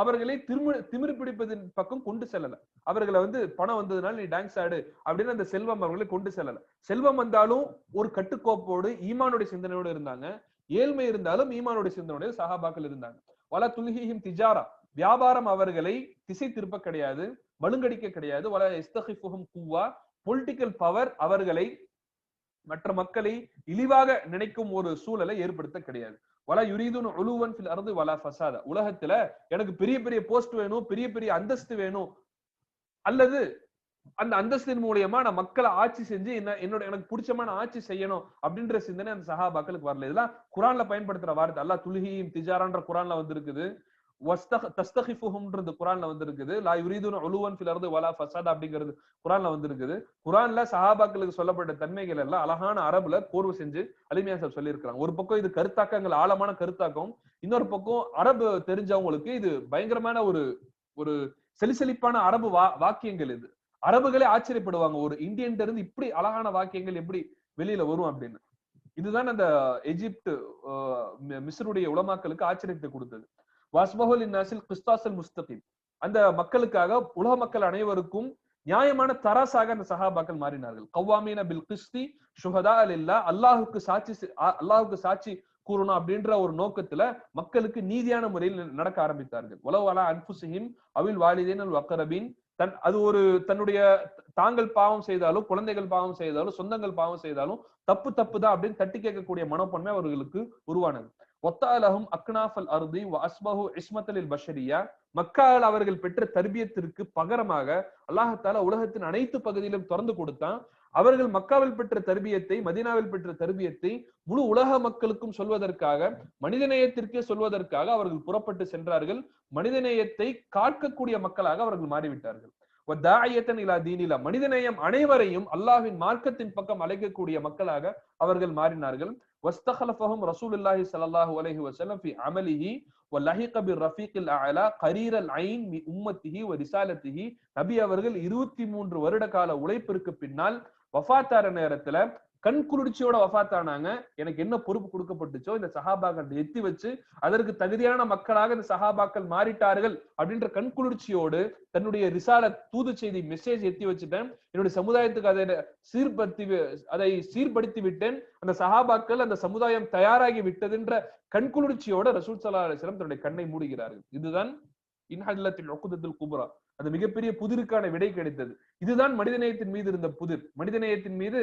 A: அவர்களை திரும திமிரு பிடிப்பதின் பக்கம் கொண்டு செல்லல. அவர்களை வந்து பணம் வந்ததுனால நீ டான்ஸ் ஆடு அப்படின்னு அந்த செல்வம் அவர்களை கொண்டு செல்லல. செல்வம் வந்தாலும் ஒரு கட்டுக்கோப்போடு ஈமானுடைய சிந்தனையோடு இருந்தாங்க. ஏழ்மை இருந்தாலும் ஈமானுடைய சிந்தனையோட சஹாபாக்கள் இருந்தாங்க. வல துல்ஹிஹிம் திஜாரா. வியாபாரம் அவர்களை திசை திருப்ப கிடையாது மழுங்கடிக்க கிடையாது. வல இஸ்தஹிஃபுஹும் கூவா பொலிட்டிக்கல் பவர் அவர்களை மற்ற மக்களை இழிவாக நினைக்கும் ஒரு சூழலை ஏற்படுத்த கிடையாது. வலா யுரீதுன் உழுவன் ஃபில் அர்து வலா ஃபசாத. உலகத்துல எனக்கு பெரிய பெரிய போஸ்ட் வேணும் பெரிய பெரிய அந்தஸ்து வேணும். அல்லது அந்த அந்தஸ்தின் மூலியமா நான் மக்களை ஆட்சி செஞ்சு என்ன என்னோட எனக்கு பிடிச்சமான ஆட்சி செய்யணும் அப்படின்ற சிந்தனை அந்த சஹாபாக்களுக்கு வரல. இதெல்லாம் குரான்ல பயன்படுத்துற வார்த்தை. அல்லா துல்ஹியும் திஜாரான்ற குரான்ல வந்திருக்குது. தஸ்தகிஃபுஹும்ன்றது குரான்ல வந்திருக்குது லா யுரீதுன உலுவன் ஃபில் வலா ஃபசாத் அப்படிங்கிறது குரான்ல வந்திருக்குது குரான்ல சஹாபாக்களுக்கு சொல்லப்பட்ட தன்மைகள் எல்லாம் அழகான அரபுல கோர்வு செஞ்சு அலிமியா சார் சொல்லியிருக்கிறாங்க. ஒரு பக்கம் இது கருத்தாக்கங்கள் ஆழமான கருத்தாக்கம். இன்னொரு பக்கம் அரபு தெரிஞ்சவங்களுக்கு இது பயங்கரமான ஒரு ஒரு செலிசெலிப்பான அரபு வா வாக்கியங்கள் இது. அரபுகளே ஆச்சரியப்படுவாங்க. ஒரு இந்தியன் இருந்து இப்படி அழகான வாக்கியங்கள் எப்படி வெளியில வரும் அப்படின்னு. இதுதான் அந்த எஜிப்ட் ஆஹ், மிஸ்ருடைய உலமாக்களுக்கு ஆச்சரியத்தை கொடுத்தது. வாஸ்பஹுல் இன்னாசில் கிறிஸ்தாசல் முஸ்தகிம் அந்த மக்களுக்காக உலக மக்கள் அனைவருக்கும் நியாயமான தராசாக அந்த சஹாபாக்கள் மாறினார்கள். கவ்வாமீன பில் கிறிஸ்தி சுஹதா இல்லா அல்லாஹுக்கு சாட்சி அல்லாஹுக்கு சாட்சி கூறணும் அப்படின்ற ஒரு நோக்கத்துல மக்களுக்கு நீதியான முறையில் நடக்க ஆரம்பித்தார்கள். உலவலா அன்புசிஹிம் அவில் வாலிதேன் அல் வக்கரபின் தன் அது ஒரு தன்னுடைய தாங்கள் பாவம் செய்தாலும் குழந்தைகள் பாவம் செய்தாலும் சொந்தங்கள் பாவம் செய்தாலும் தப்பு தப்பு தான் அப்படின்னு தட்டி கேட்கக்கூடிய மனப்பான்மை அவர்களுக்கு உருவானது. ஒத்தாலகும் அக்னாஃபல் அருதி அஸ்பஹு இஸ்மத்தலில் பஷரியா மக்கால் அவர்கள் பெற்ற தர்பியத்திற்கு பகரமாக அல்லாஹத்தால உலகத்தின் அனைத்து பகுதியிலும் திறந்து கொடுத்தான். அவர்கள் மக்காவில் பெற்ற தர்பியத்தை மதீனாவில் பெற்ற தர்பியத்தை முழு உலக மக்களுக்கும் சொல்வதற்காக மனிதநேயத்திற்கே சொல்வதற்காக அவர்கள் புறப்பட்டு சென்றார்கள். மனிதநேயத்தை காக்கக்கூடிய மக்களாக அவர்கள் மாறிவிட்டார்கள். மனிதநேயம் அனைவரையும் அல்லாஹின் மார்க்கத்தின் பக்கம் அழைக்கக்கூடிய மக்களாக அவர்கள் மாறினார்கள். வஸ்தஹலப் ரசூல் இல்லாஹி ஸல்லல்லாஹு அலைஹி வஸல்லம் ஃபி அமலிஹி வலஹிக பிர்ரஃபீக்கில் அலா கரீரல் ஐன் மி உம்மத்திஹி வ ரிசாலத்திஹி நபி அவர்கள் இருபத்தி மூன்று வருட கால உழைப்பிற்கு பின்னால் வஃத்தார நேரத்துல கண் குளிர்ச்சியோட வஃபாத்தானாங்க எனக்கு என்ன பொறுப்பு கொடுக்கப்பட்டுச்சோ இந்த சஹாபாக்கள் எத்தி வச்சு அதற்கு தகுதியான மக்களாக இந்த சஹாபாக்கள் மாறிட்டார்கள் அப்படின்ற கண் குளிர்ச்சியோடு தன்னுடைய ரிசால தூது செய்தி மெசேஜ் எத்தி வச்சுட்டேன். என்னுடைய சமுதாயத்துக்கு அதை சீர்படுத்தி அதை சீர்படுத்தி விட்டேன். அந்த சஹாபாக்கள் அந்த சமுதாயம் தயாராகி விட்டதுன்ற கண்குளிர்ச்சியோட ரசூல் சல்லா அலிஸ்லாம் தன்னுடைய கண்ணை மூடுகிறார்கள். இதுதான் இன்ஹல்லத்தில் ஒக்குதத்தில் குபுரா. அந்த மிகப்பெரிய புதிருக்கான விடை கிடைத்தது. இதுதான் மனிதநேயத்தின் மீது இருந்த புதிர். மனிதநேயத்தின் மீது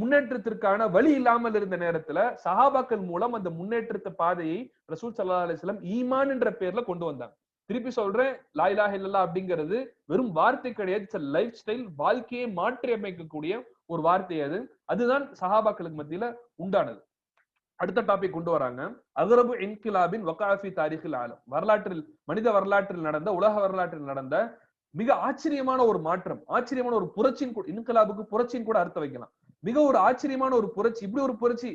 A: முன்னேற்றத்திற்கான வழி இல்லாமல் இருந்த நேரத்துல சஹாபாக்கள் மூலம் அந்த முன்னேற்றத்த பாதையை ரசூல் சல்லா அலிஸ்லாம் ஈமான் என்ற பேர்ல கொண்டு வந்தாங்க. திருப்பி சொல்றேன் லாயிலா இல்லல்லா அப்படிங்கிறது வெறும் வார்த்தை கிடையாது. லைஃப் ஸ்டைல் வாழ்க்கையை மாற்றி அமைக்கக்கூடிய ஒரு வார்த்தை அது. அதுதான் சஹாபாக்களுக்கு மத்தியில உண்டானது. அடுத்த டாபிக் கொண்டு வராங்க. அகரபு இன்கிலாபின் வக்காஃபி தாரிഖിல் ஆலம். வரலாற்றில் மனித வரலாற்றில் நடந்த உலக வரலாற்றில் நடந்த மிக ஆச்சரியமான ஒரு மாற்றம் ஆச்சரியமான ஒரு புரட்சியின் கூட புரட்சியின் கூட அர்த்தம் வைக்கலாம். மிக ஒரு ஆச்சரியமான ஒரு புரட்சி இப்படி ஒரு புரட்சி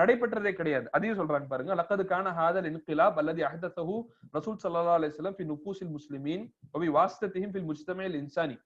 A: நடைபெற்றதே கிடையாது. அதையும் சொல்றாங்க பாருங்க லக்கது கான ஹாதல் இன்கிலாப் அல்லது அஹதசஹு ரசூல் சல்லா அலிஸ்லாம் வஸல்லம் ஃபி நுபூஸில் முஸ்லிமீன் வபி வாஸ்தத்தையும் ஃபில் முஸ்தமேல் இன்சானி.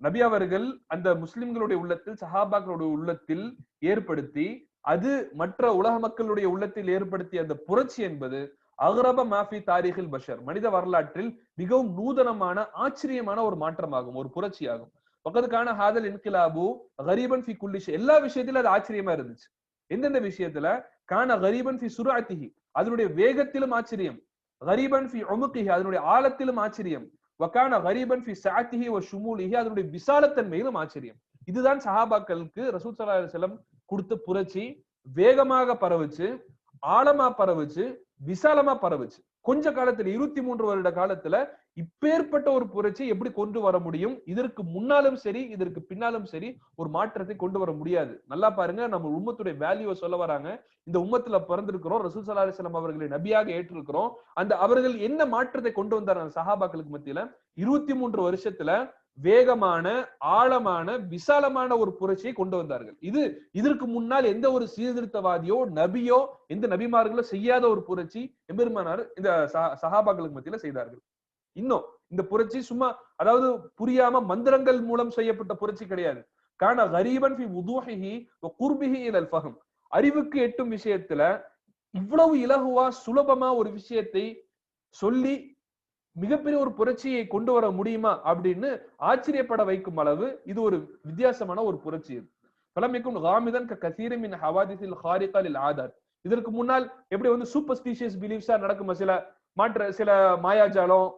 A: நபி அவர்கள் அந்த முஸ்லிம்களுடைய உள்ளத்தில் சஹாபாக்களுடைய உள்ளத்தில் ஏற்படுத்தி அது மற்ற உலக மக்களுடைய உள்ளத்தில் ஏற்படுத்திய அந்த புரட்சி என்பது அகரப மாஃபி தாரிகில் பஷர். மனித வரலாற்றில் மிகவும் நூதனமான ஆச்சரியமான ஒரு மாற்றமாகும் ஒரு புரட்சியாகும். பக்கத்துக்கான ஹாதல் இன்கிலாபு கரீபன் ஃபி குல்லிஷ் எல்லா விஷயத்திலும் அது ஆச்சரியமா இருந்துச்சு. எந்தெந்த விஷயத்துல? கான கரீபன் ஃபி சுராத்திஹி அதனுடைய வேகத்திலும் ஆச்சரியம். கரீபன் ஃபி ஒமுக்கிஹி அதனுடைய ஆழத்திலும் ஆச்சரியம். வக்கான கரீபன் ஃபி சாத்திஹி வ ஷுமூலிஹி அதனுடைய விசாலத்தன்மையிலும் ஆச்சரியம். இதுதான் சஹாபாக்களுக்கு ரசூல் ஸல்லல்லாஹு கொடுத்த புரட்சி. வேகமாக பரவுச்சு ஆழமா பரவுச்சு விசாலமா பரவுச்சு. கொஞ்ச காலத்துல இருபத்தி மூன்று வருட காலத்துல இப்பேற்பட்ட ஒரு புரட்சி எப்படி கொண்டு வர முடியும்? இதற்கு முன்னாலும் சரி இதற்கு பின்னாலும் சரி ஒரு மாற்றத்தை கொண்டு வர முடியாது. நல்லா பாருங்க நம்ம உம்மத்துடைய வேல்யூவை சொல்ல வராங்க. இந்த உம்மத்துல பிறந்திருக்கிறோம் ரசூல் ஸல்லல்லாஹு அலைஹி அவர்களை நபியாக ஏற்றிருக்கிறோம். அந்த அவர்கள் என்ன மாற்றத்தை கொண்டு வந்தார் சஹாபாக்களுக்கு மத்தியில? இருபத்தி மூன்று வருஷத்துல வேகமான ஆழமான விசாலமான ஒரு புரட்சியை கொண்டு வந்தார்கள். இது இதற்கு முன்னால் எந்த ஒரு சீர்திருத்தவாதியோ நபியோ எந்த நபிமார்களோ செய்யாத ஒரு புரட்சி எம்பெருமானார் இந்த சஹா- சஹாபாக்களுக்கு மத்தியில செய்தார்கள். இன்னும் இந்த புரட்சி சும்மா அதாவது புரியாம மந்திரங்கள் மூலம் செய்யப்பட்ட புரட்சி கிடையாது. காண கரீபன் ஃபி குர்பிஹி இலல் ஃபஹம். அறிவுக்கு எட்டும் விஷயத்துல இவ்வளவு இலகுவா சுலபமா ஒரு விஷயத்தை சொல்லி மிகப்பெரிய ஒரு புரட்சியை கொண்டு வர முடியுமா அப்படின்னு ஆச்சரியப்பட வைக்கும் அளவு இது ஒரு வித்தியாசமான ஒரு புரட்சி இது. பலமிக்கும் காமிதன் கசீரமின் ஹவாதிசில் ஹாரிகாலில் ஆதார். இதற்கு முன்னால் எப்படி வந்து சூப்பர் ஸ்டீஷியஸ் பிலீஃப்ஸா நடக்கும்? சில மாற்ற சில மாயாஜாலம்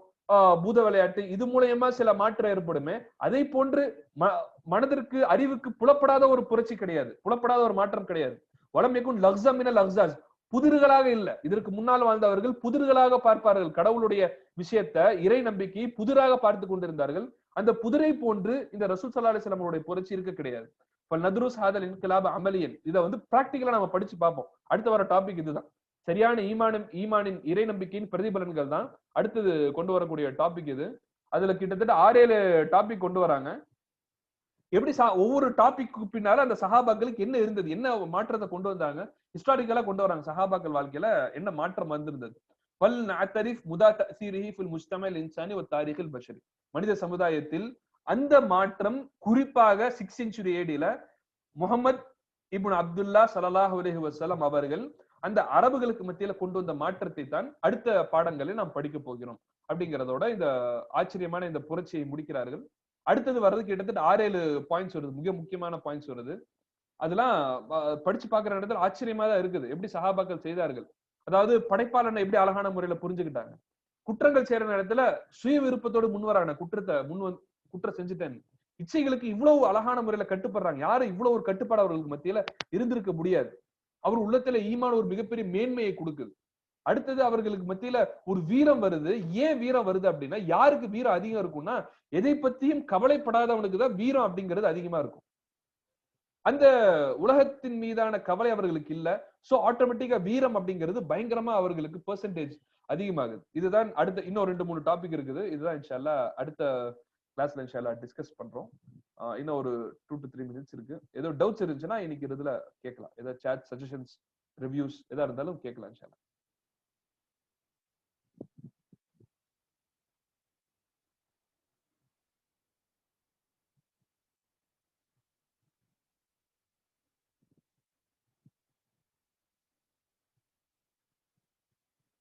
A: பூத விளையாட்டு இது மூலயமா சில மாற்றம் ஏற்படுமே. அதை போன்று ம- மனதிற்கு அறிவுக்கு புலப்படாத ஒரு புரட்சி கிடையாது. புலப்படாத ஒரு மாற்றம் கிடையாது. வளமிக்கும் லக்ஸமின லக்ஸாஸ் புதிர்களாக இல்ல. இதற்கு முன்னால் வாழ்ந்தவர்கள் புதிர்களாக பார்ப்பார்கள். கடவுளுடைய விஷயத்த இறை நம்பிக்கை புதிராக பார்த்து கொண்டிருந்தார்கள். அந்த புதிரை போன்று இந்த ரசூல் சல்லா அலிஸ்லாமுடைய புரட்சி இருக்க கிடையாது. இப்ப நதுரு ஹாதல் இன்கிலாப் அமலியன். இதை வந்து பிராக்டிக்கலா நம்ம படிச்சு பார்ப்போம். அடுத்து வர டாபிக் இதுதான். சரியான ஈமானும் ஈமானின் இறை நம்பிக்கையின் பிரதிபலன்கள் தான் அடுத்தது கொண்டு வரக்கூடிய டாபிக் இது. அதுல கிட்டத்தட்ட ஆறு ஏழு டாபிக் கொண்டு வராங்க. எப்படி சா- ஒவ்வொரு டாபிக்கு பின்னால அந்த சஹாபாக்களுக்கு என்ன இருந்தது? என்ன மாற்றத்தை கொண்டு வந்தாங்க? ஹிஸ்டாரிக்கலா கொண்டு வராங்க. சஹாபாக்கள் வாழ்க்கையில என்ன மாற்றம் வந்திருந்தது? பல் நாத்தரிஃப் முதா தஅசீரிஹி ஃபில் இன்சானி ஒரு தாரிகில் பஷரி. மனித சமுதாயத்தில் அந்த மாற்றம் குறிப்பாக சிக்ஸ் செஞ்சுரி ஏடியில முகமது இபுன் அப்துல்லா சலல்லாஹ் அலைஹி வஸல்லம் அவர்கள் அந்த அரபுகளுக்கு மத்தியில கொண்டு வந்த மாற்றத்தை தான் அடுத்த பாடங்களில் நாம் படிக்க போகிறோம். அப்படிங்கிறதோட இந்த ஆச்சரியமான இந்த புரட்சியை முடிக்கிறார்கள். அடுத்தது வர்றது கிட்டத்தட்ட ஆறு ஏழு பாயிண்ட்ஸ் வருது. மிக முக்கியமான பாயிண்ட்ஸ் வருது. அதெல்லாம் படிச்சு பாக்குற இடத்துல ஆச்சரியமா தான் இருக்குது. எப்படி சகாபாக்கள் செய்தார்கள்? அதாவது படைப்பாளனை எப்படி அழகான முறையில புரிஞ்சுக்கிட்டாங்க? குற்றங்கள் செய்யற நேரத்துல சுய விருப்பத்தோடு முன்வராங்க குற்றத்தை முன் வந்து குற்றம் செஞ்சுட்டேன் இச்சைகளுக்கு இவ்வளவு அழகான முறையில கட்டுப்படுறாங்க. யாரும் இவ்வளவு ஒரு கட்டுப்பாடு அவர்களுக்கு மத்தியில இருந்திருக்க முடியாது. அவர் உள்ளத்துல ஈமான ஒரு மிகப்பெரிய மேன்மையை கொடுக்குது. அடுத்தது அவர்களுக்கு மத்தியில ஒரு வீரம் வருது. ஏன் வீரம் வருது அப்படின்னா யாருக்கு வீரம் அதிகம் இருக்கும்னா எதை பத்தியும் கவலைப்படாதவனுக்கு தான் வீரம் அப்படிங்கிறது அதிகமா இருக்கும். அந்த உலகத்தின் மீதான கவலை அவர்களுக்கு இல்ல. சோ ஆட்டோமேட்டிக்கா வீரம் அப்படிங்கிறது பயங்கரமா அவர்களுக்கு பெர்சன்டேஜ் அதிகமாகுது. இதுதான் அடுத்த இன்னும் ரெண்டு மூணு டாபிக் இருக்குது. இதுதான் இன்ஷால்லா அடுத்த கிளாஸ்ல இன்ஷால்லா டிஸ்கஸ் பண்றோம். இன்னும் ஒரு டூ டு த்ரீ மினிட்ஸ் இருக்கு. ஏதோ டவுட்ஸ் இருந்துச்சுன்னா இன்னைக்கு இதுல கேட்கலாம். ஏதாவது சேட் சஜஷன்ஸ் ரிவ்யூஸ் எதா இருந்தாலும் கேட்கலாம் இன்ஷால்லா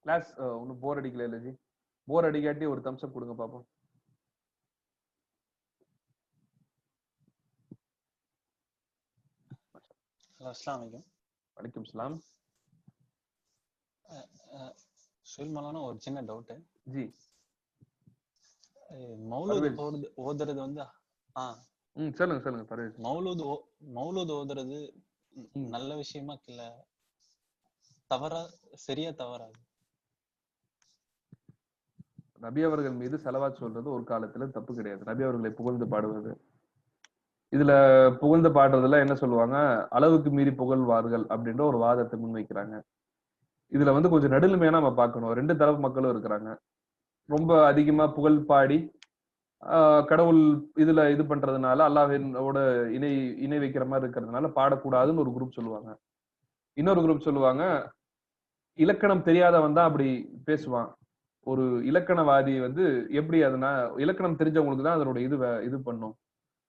A: கிளாஸ் ஒன்றும் போர் அடிக்கல இல்ல ஜி போர் அடிக்காட்டி ஒரு தம்ஸ் அப் கொடுங்க பாப்போம்.
B: அஸ்லாம் வலைக்கம்
A: வலைக்கம் சலாம்
B: சுயல் மலான ஒரு சின்ன டவுட்டு
A: ஜி.
B: மௌலூத் ஓதுறது வந்து ஆ.
A: ம் சொல்லுங்க சொல்லுங்க பரவாயில்ல
B: மௌலூத் மௌலூத் ஓதுறது. நல்ல விஷயமா இல்ல? தவறா சரியா தவறா
A: நபி அவர்கள் மீது செலவா சொல்றது ஒரு காலத்துல தப்பு கிடையாது. நபி அவர்களை புகழ்ந்து பாடுவது. இதுல புகழ்ந்து பாடுறதுல என்ன சொல்லுவாங்க? அளவுக்கு மீறி புகழ்வார்கள் அப்படின்ற ஒரு வாதத்தை முன்வைக்கிறாங்க. இதுல வந்து கொஞ்சம் நடுநிலைமையா நம்ம பார்க்கணும். ரெண்டு தரப்பு மக்களும் இருக்கிறாங்க. ரொம்ப அதிகமா புகழ் பாடி கடவுள் இதுல இது பண்றதுனால அல்லாஹோட இணை இணை வைக்கிற மாதிரி இருக்கிறதுனால பாடக்கூடாதுன்னு ஒரு குரூப் சொல்லுவாங்க. இன்னொரு குரூப் சொல்லுவாங்க இலக்கணம் தெரியாதவன் தான் அப்படி பேசுவான். ஒரு இலக்கணவாதி வந்து எப்படி அதுனா இலக்கணம் தெரிஞ்சவங்களுக்கு தான் அதனோட இது இது பண்ணும்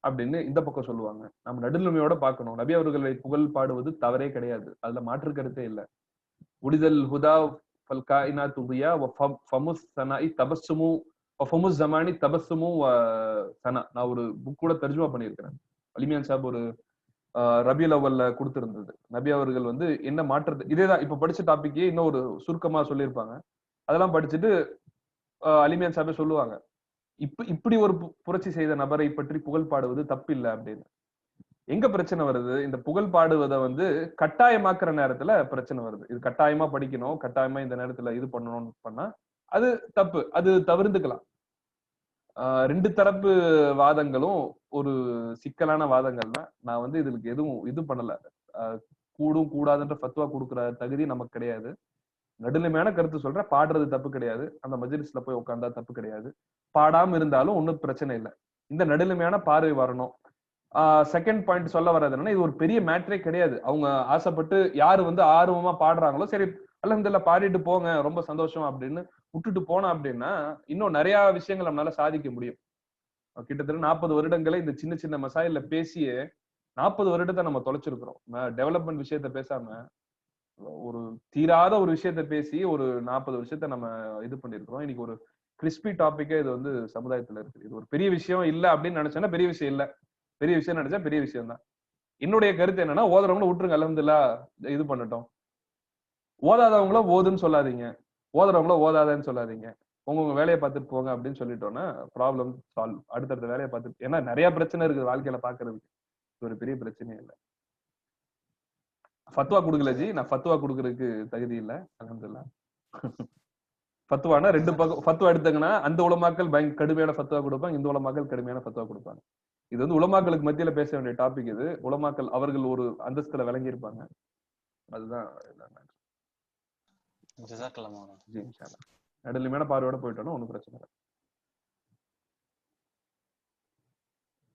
A: அப்படின்னு இந்த பக்கம் சொல்லுவாங்க. நம்ம நடுநிலைமையோட பார்க்கணும். நபி அவர்களை புகழ் பாடுவது தவறே கிடையாது. அதுல மாற்று கருத்தே இல்லை. உடிதல் ஹுதா ஃபல்காயினா துபியா ஃபமுஸ் சனாஇ தபஸ்ஸுமு ஃபமுஸ் ஜமானி தபஸ்ஸுமு சனா. நான் ஒரு புக் கூட தர்ஜுமா பண்ணியிருக்கிறேன். அலிமியான் சாப் ஒரு ரபி அவல்ல கொடுத்திருந்தது. நபி அவர்கள் வந்து என்ன மாற்றது இதேதான் இப்ப படிச்ச டாபிக்கே இன்னும் ஒரு சுருக்கமா சொல்லியிருப்பாங்க. அதெல்லாம் படிச்சுட்டு ஆஹ் அலிமியான் சாபே சொல்லுவாங்க. இப்ப இப்படி ஒரு பு- புரட்சி செய்த நபரை பற்றி புகழ் பாடுவது தப்பு இல்லை அப்படின்னு. எங்க பிரச்சனை வருது? இந்த புகழ் பாடுவதை வந்து கட்டாயமாக்குற நேரத்துல பிரச்சனை வருது. இது கட்டாயமா படிக்கணும் கட்டாயமா இந்த நேரத்துல இது பண்ணணும்னு பண்ணா அது தப்பு. அது தவிர்த்துக்கலாம். ஆஹ் ரெண்டு தரப்பு வாதங்களும் ஒரு சிக்கலான வாதங்கள் தான். நான் வந்து இதுக்கு எதுவும் இது பண்ணல. கூடும் கூடாதுன்ற ஃபத்வா கொடுக்குற தகுதி நமக்கு கிடையாது. நடுநிலைமையான கருத்து சொல்றேன் பாடுறது தப்பு கிடையாது. அந்த மஜ்லிஸ்ல போய் உட்காந்தா தப்பு கிடையாது. பாடாம இருந்தாலும் ஒன்றும் பிரச்சனை இல்லை. இந்த நடுநிலைமையான பார்வை வரணும். செகண்ட் பாயிண்ட் சொல்ல வர்றது என்னன்னா இது ஒரு பெரிய மேட்ரே கிடையாது. அவங்க ஆசைப்பட்டு யாரு வந்து ஆர்வமா பாடுறாங்களோ சரி அலமதுல்ல பாடிட்டு போங்க ரொம்ப சந்தோஷம் அப்படின்னு விட்டுட்டு போனோம் அப்படின்னா இன்னும் நிறைய விஷயங்கள் நம்மளால சாதிக்க முடியும். கிட்டத்தட்ட நாற்பது வருடங்களை இந்த சின்ன சின்ன மசாயில பேசியே நாற்பது வருடத்தை நம்ம தொலைச்சிருக்கிறோம். டெவலப்மெண்ட் விஷயத்த பேசாம ஒரு தீராத ஒரு விஷயத்த பேசி ஒரு நாற்பது விஷயத்த நம்ம இது பண்ணிருக்கிறோம் இன்னைக்கு ஒரு கிறிஸ்பி டாபிக்கே இது வந்து சமுதாயத்துல இருக்கு இது ஒரு பெரிய விஷயம் இல்ல அப்படின்னு நினைச்சோன்னா பெரிய விஷயம் இல்ல. பெரிய விஷயம் நினைச்சா பெரிய விஷயம் தான். என்னுடைய கருத்து என்னன்னா ஓதுறவங்களும் விட்டுருங்க அலமதுல்லா இது பண்ணட்டும். ஓதாதவங்கள ஓதுன்னு சொல்லாதீங்க. ஓதுறவங்கள ஓதாதன்னு சொல்லாதீங்க. உங்க உங்க வேலையை பார்த்துட்டு போங்க அப்படின்னு சொல்லிட்டோம்னா ப்ராப்ளம் சால்வ் அடுத்தடுத்த வேலையை பார்த்துட்டு ஏன்னா நிறைய பிரச்சனை இருக்குது வாழ்க்கையில பாக்குறதுக்கு இது ஒரு பெரிய பிரச்சனையே இல்லை. ஃபத்வா கொடுக்கல ஜி. நான் ஃபத்வா கொடுக்கறதுக்கு தகுதி இல்ல. அலமதுல்லா ஃபத்வானா ரெண்டு பக்கம் ஃபத்வா எடுத்தாங்கன்னா அந்த உலமாக்கள் பயங்க கடுமையான ஃபத்வா கொடுப்பாங்க. இந்த உலமாக்கள் கடுமையான ஃபத்வா கொடுப்பாங்க. இது வந்து உலமாக்களுக்கு மத்தியில பேச வேண்டிய டாபிக் இது. உலமாக்கள் அவர்கள் ஒரு அந்தஸ்துல விளங்கி இருப்பாங்க அதுதான். நடுநிலைமையான பார்வையோட போயிட்டோம்னா ஒன்றும் பிரச்சனை இல்லை.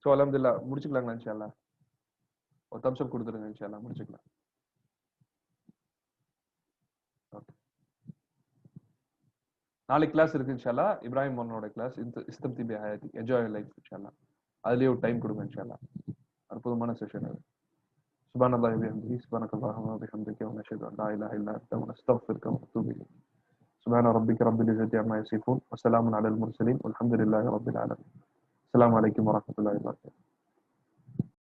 A: ஸோ அலமதுல்லா முடிச்சுக்கலாங்களா இன்ஷா அல்லாஹ் ஒரு தம்ஸ் அப் கொடுத்துருங்க இன்ஷா அல்லாஹ் முடிச்சுக்கலாம். நாளைக்கு கிளாஸ் இருக்கு இன்ஷா அல்லாஹ் இப்ராஹிம் மன்னோட கிளாஸ் இந்த இஸ்தம்தி பி ஹயாத்தி என்ஜாய் லைஃப் இன்ஷா அல்லாஹ் அதுலயே ஒரு டைம் கொடுங்க இன்ஷா அல்லாஹ் அற்புதமான செஷன் அது سبحان الله وبحمده سبحانك اللهم وبحمدك ونشهد ان لا اله الا انت ونستغفرك ونتوب اليك سبحان ربك رب العزة عما يصفون وسلام على المرسلين والحمد لله رب العالمين السلام عليكم ورحمة الله وبركاته